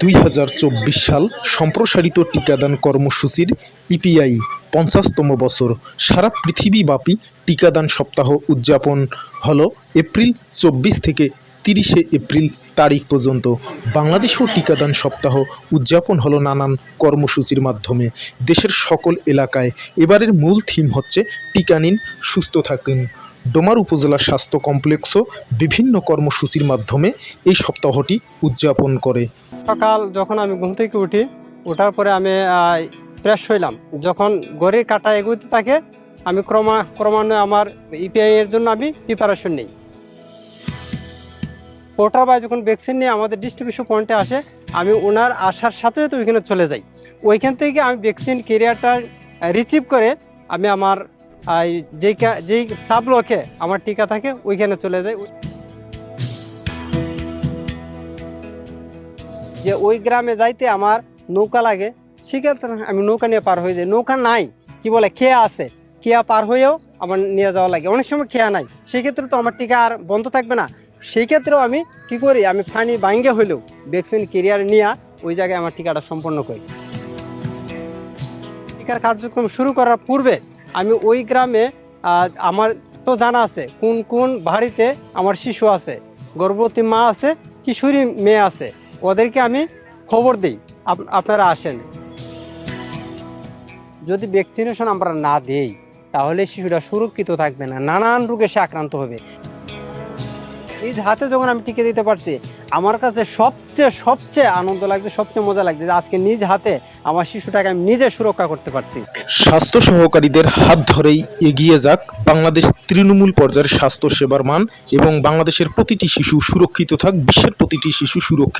দুই হাজার চব্বিশ সাল সম্প্রসারিত টিকাদান কর্মসূচির ইপিআই পঞ্চাশতম বছর। সারা পৃথিবীব্যাপী টিকাদান সপ্তাহ উদযাপন হলো এপ্রিল চব্বিশ থেকে তিরিশে এপ্রিল তারিখ পর্যন্ত। বাংলাদেশেও টিকাদান সপ্তাহ উদযাপন হলো নানান কর্মসূচির মাধ্যমে। দেশের সকল এলাকায় এবারের মূল থিম হচ্ছে টিকা নিন, সুস্থ থাকুন। ডোমার উপজেলা স্বাস্থ্য কমপ্লেক্সও বিভিন্ন কর্মসূচির মাধ্যমে এই সপ্তাহটি উদযাপন করে। সকাল যখন আমি ঘুম থেকে উঠি, ওঠার পরে আমি ফ্রেশ হইলাম। যখন ঘড়ির কাটা এগুতে থাকে, আমি ক্রমা, ক্রমান্বয়ে আমার ইপিআই এর জন্য আমি প্রিপারেশন নিই। ওঠার বাই যখন ভ্যাকসিন নিয়ে আমাদের ডিস্ট্রিবিউশন পয়েন্টে আসে, আমি ওনার আসার সাথে সাথে ওইখানে চলে যাই। ওইখান থেকে আমি ভ্যাকসিন কেরিয়ারটা রিসিভ করে আমি আমার আহ, যেই যেই সাব ব্লকে আমার টিকা থাকে ওইখানে চলে যায়। যে ওই গ্রামে যাইতে আমার নৌকা লাগে সেক্ষেত্রে আমি নৌকা নিয়ে পার হয়ে যাই। নৌকা নাই কি বলে খেয়া আছে। খেয়া পার হয়েও আমার নিয়ে যাওয়া লাগে। অনেক সময় খেয়া নাই। সেক্ষেত্রে তো আমার টিকা আর বন্ধ থাকবে না। সেই ক্ষেত্রেও আমি কি করি আমি ফানি ভাঙ্গে হইলেও ভ্যাকসিন কেরিয়ার নিয়ে ওই জায়গায় আমার টিকাটা সম্পন্ন করি। টিকার কার্যক্রম শুরু করার পূর্বে আমি ওই গ্রামে আমার তো জানা আছে কোন কোন বাড়িতে আমার শিশু আছে, গর্ভবতী মা আছে, কিশোরী মেয়ে আছে, ওদেরকে আমি খবর দিই। আপ- আপনারা আসেন। যদি ভ্যাকসিনেশন আমরা না দেই, তাহলে শিশুটা সুরক্ষিত থাকবে না, নানান রোগে সে আক্রান্ত হবে। নিজ হাতে যখন আমি টিকে দিতে পারছি আমার কাছে সবচেয়ে সবচেয়ে আনন্দ লাগছে, সবচেয়ে মজা লাগছে যে আজকে নিজ হাতে আমার শিশুটাকে আমি নিজে সুরক্ষা করতে পারছি। স্বাস্থ্য সহকারীদের হাত ধরেই এগিয়ে যাক বাংলাদেশ তৃণমূল পর্যায়ের স্বাস্থ্য সেবার মান এবং বাংলাদেশের প্রতিটি শিশু সুরক্ষিত থাক, বিশ্বের প্রতিটি শিশু সুরক্ষিত